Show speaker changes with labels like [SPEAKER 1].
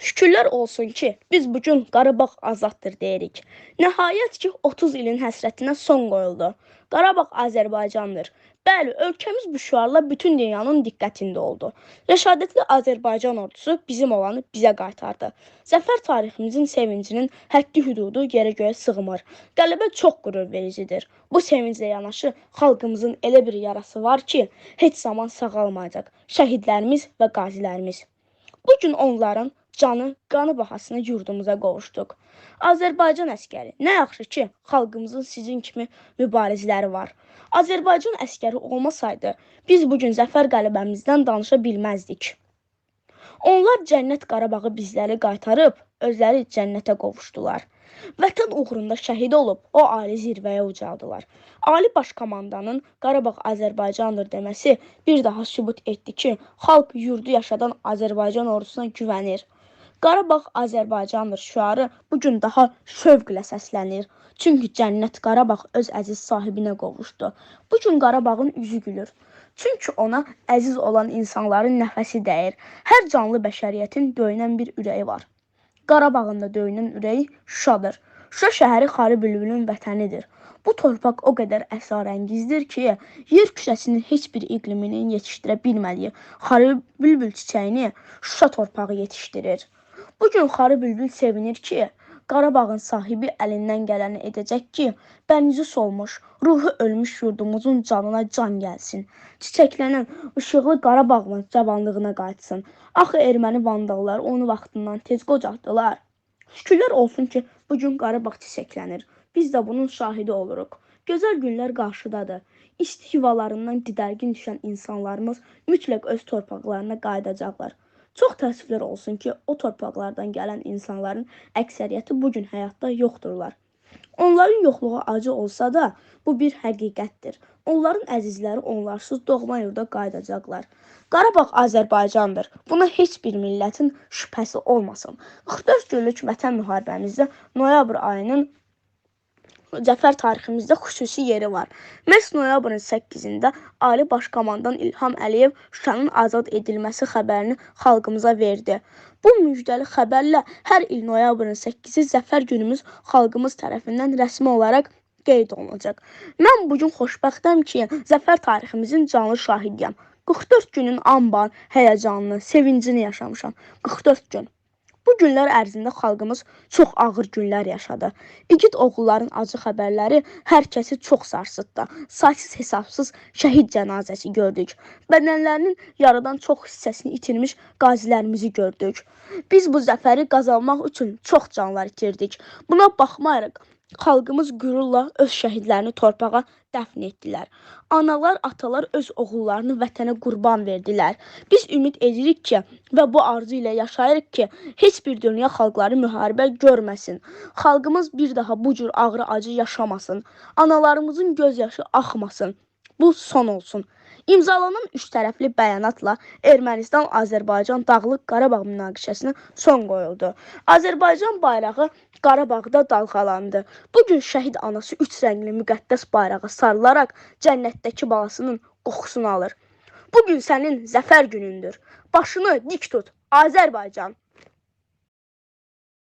[SPEAKER 1] Şükürlər olsun ki, biz bu gün Qarabağ azaddır deyirik. Nəhayət ki, 30 ilin həsrətinə son qoyuldu. Qarabağ Azərbaycandır. Bəli, ölkəmiz bu şüarla bütün dünyanın diqqətində oldu. Rəşadətli Azərbaycan ordusu bizim olanı bizə qaytardı. Zəfər tariximizin sevincinin həddi hüdudu yerə göyə sığmır. Qələbə çox qürur vericidir. Bu sevinclə yanaşı xalqımızın elə bir yarası var ki, heç zaman sağalmayacaq. Şəhidlərimiz və qazilərimiz. Bu gün onların canı, qanı bahasına yurdumuza qovuşduq. Azərbaycan əskəri, nə yaxşı ki, xalqımızın sizin kimi mübarizləri var. Azərbaycan əskəri olmasaydı, biz bu gün zəfər qələbəmizdən danışa bilməzdik. Onlar Cənnət Qarabağı bizləri qaytarıb özləri cənnətə qovuşdular. Vətən uğrunda şəhid olub o ali zirvəyə ucaldılar. Ali Baş Komandanın Qarabağ Azərbaycandır deməsi bir daha sübut etdi ki, xalq yurdu yaşadan Azərbaycan ordusuna güvənir. Qarabağ Azərbaycandır şüarı bu gün daha şövqlə səslənir. Çünki Cənnət Qarabağ öz əziz sahibinə qovuşdu. Bu gün Qarabağın üzü gülür. Çünki ona əziz olan insanların nəfəsi dəyir. Hər canlı bəşəriyyətin döyünən bir ürəyi var. Qarabağın da döyünən ürəyi Şuşadır. Şuşa şəhəri Xarı Bülbülün vətənidir. Bu torpaq o qədər əsrarəngizdir ki, yer kürəsinin heç bir iqliminin yetişdirə bilmədiyi Xarı Bülbül çiçəyini Şuşa torpağı yetişdirir. Bu gün Xarı Bülbül sevinir ki, Qarabağın sahibi əlindən gələni edəcək ki, bənzi solmuş, ruhu ölmüş yurdumuzun canına can gəlsin. Çiçəklənən işıqlı Qarabağımız cavanlığına qayıtsın. Axı erməni vandalları onu vaxtından tez qocatdılar. Şükürlər olsun ki, bu gün Qarabağ çiçəklənir. Biz də bunun şahidi oluruq. Gözəl günlər qarşıdadır. İsti yuvalarından didərgin düşən insanlarımız mütləq öz torpaqlarına qayıdacaqlar. Çox təəssüflər olsun ki, o torpaqlardan gələn insanların əksəriyyəti bu gün həyatda yoxdurlar. Onların yoxluğu acı olsa da, bu bir həqiqətdir. Onların əzizləri onlarsız doğma yurda qayıdacaqlar. Qarabağ Azərbaycandır. Buna heç bir millətin şübhəsi olmasın. 44 günlük vətən müharibəmizdə noyabr ayının Zəfər tariximizdə xüsusi yeri var. Məhz noyabrın 8-də Ali Baş Komandan İlham Əliyev Şuşanın azad edilməsi xəbərini xalqımıza verdi. Bu müjdəli xəbərlə hər il noyabrın 8-i Zəfər günümüz xalqımız tərəfindən rəsmi olaraq qeyd olunacaq. Mən bu gün xoşbəxtəm ki, Zəfər tariximizin canlı şahidiyəm. 44 günün anban, həyəcanını, sevincini yaşamışam. 44 gün. Günlər ərzində xalqımız çox ağır günlər yaşadı. İgid oğulların acı xəbərləri hər kəsi çox sarsıtdı. Saysız hesabsız şəhid cənazəsi gördük. Bədənlərinin yaradan çox hissəsini itirmiş qazilərimizi gördük. Biz bu zəfəri qazanmaq üçün çox canlar itirdik. Buna baxmayaraq xalqımız qürurla öz şəhidlərini torpağa dəfn etdilər. Analar, atalar öz oğullarını vətənə qurban verdilər. Biz ümid edirik ki, və bu arzu ilə yaşayırıq ki, heç bir dünya xalqları müharibə görməsin. Xalqımız bir daha bu cür ağrı acı yaşamasın. Analarımızın göz yaşı axmasın. Bu son olsun. İmzalanan üç tərəfli bəyanatla Ermənistan-Azərbaycan Dağlıq Qarabağ münaqişəsinə son qoyuldu. Azərbaycan bayrağı Qarabağda dalğalandı. Bu gün şəhid anası üç rəngli müqəddəs bayrağa sarılaraq cənnətdəki balasının qoxusunu alır. Bu gün sənin zəfər günündür. Başını dik tut, Azərbaycan.